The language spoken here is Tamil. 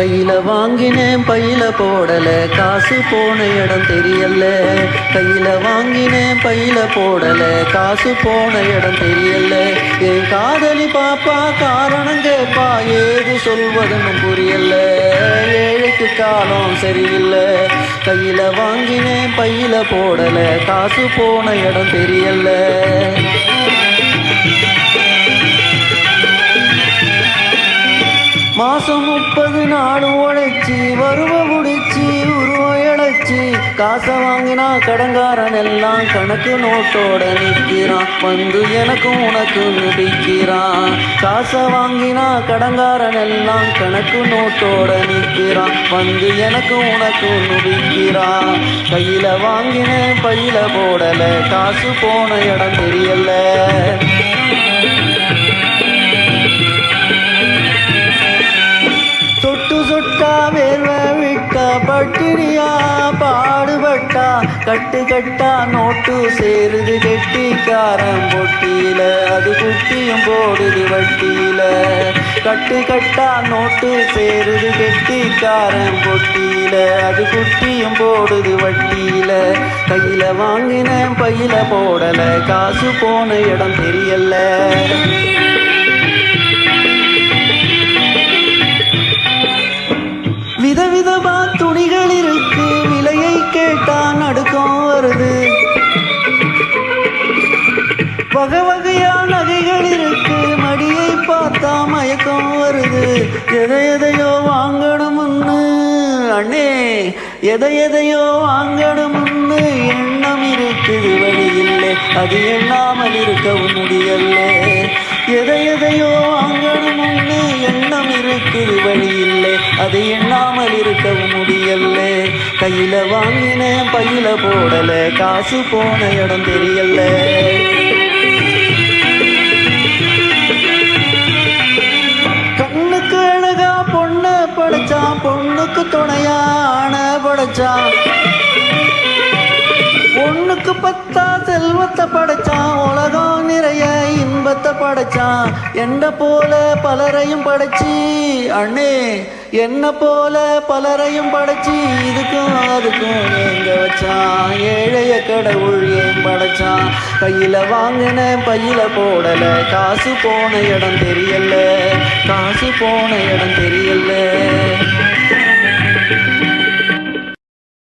கையில வாங்கினேன் பையில போடல. காசு போன இடம் தெரியல. கையில வாங்கினேன் பையில போடல. காசு போன இடம் தெரியல. என் காதலி பாப்பா காரணம் கேப்பா. ஏது சொல்வதுன்னு புரியல. ஏழைக்கு காலம் சரியில்லை. கையில வாங்கினேன் பையில போடல. காசு போன இடம் தெரியல. மாசம் முப்பது நாள் உழைச்சி வருவ குடிச்சி உருவம் இழைச்சி காசை வாங்கினா கடங்காரன் எல்லாம் கணக்கு நோட்டோட நிற்கிறான். வந்து எனக்கும் உனக்கு நடிக்கிறான். காசை வாங்கினா கடங்காரன் எல்லாம் கணக்கு நோட்டோட நிற்கிறான். வந்து எனக்கும் உனக்கு நுடிக்கிறான். கையில வாங்கினேன் பையில போடல. காசு போன இடம் தெரியல. பட்டினியா பாடுபட்டா கட்டு கட்டா நோட்டு சேருது கெட்டிக்காரன் பொட்டியில. அது குட்டியும் போடுது வட்டியில. கட்டு கட்டா நோட்டு சேருது கெட்டிக்காரன் பொட்டியில. அது குட்டியும் போடுது வட்டியில. கையில வாங்கினேன் பையில போடல. காசு போன இடம் தெரியல. வகை வகையான நகைகள் இருக்கு. மடியை பார்த்தா மயக்கம் வருது. எதை எதையோ வாங்கணும்னு. அண்ணே எதை எதையோ வாங்கணும்னு எண்ணம் இருக்குது வழி இல்லை. அது எண்ணாமல் இருக்கவும் முடியல. எதை எதையோ வாங்கணும்னு எண்ணம் இருக்குது வழி இல்லை. அது எண்ணாமல் இருக்கவும் முடியல. கையில வாங்கினேன் பையில போடல. காசு போன இடம் தெரியல. பொண்ணுக்கு துணையா படைச்சான் பொண்ணுக்கு பத்தா செல்வத்தை படைச்சான் உலகம் நிறைய இன்பத்தை படைச்சான் என்ன போல பலரையும் படைச்சி. அண்ணே என்ன போல பலரையும் படைச்சி. இதுக்கும் அதுக்கும் எங்க வச்சான் ஏழைய கடவுள் ஏன் படைச்சான் கையில வாங்கின பையில போடல. காசு போன இடம் தெரியல. காசு போன இடம் தெரியல.